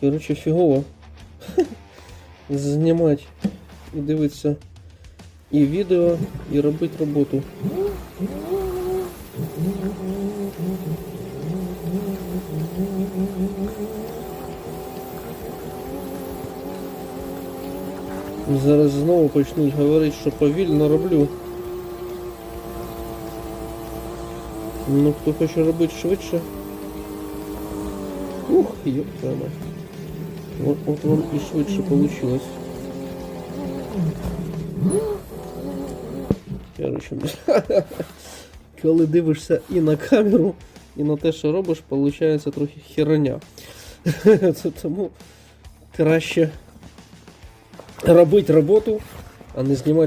коротше, фігово знімати і дивитися і відео, і робити роботу. Зараз знову почнуть говорити, що повільно роблю. Ну, хто хоче робити швидше. Ух, твою мать. Вот, вот вам и швидше получилось. Короче, коли дивишся і на камеру, і на те, що робиш, виходить трохи херня. Тому краще робити роботу, а не знімати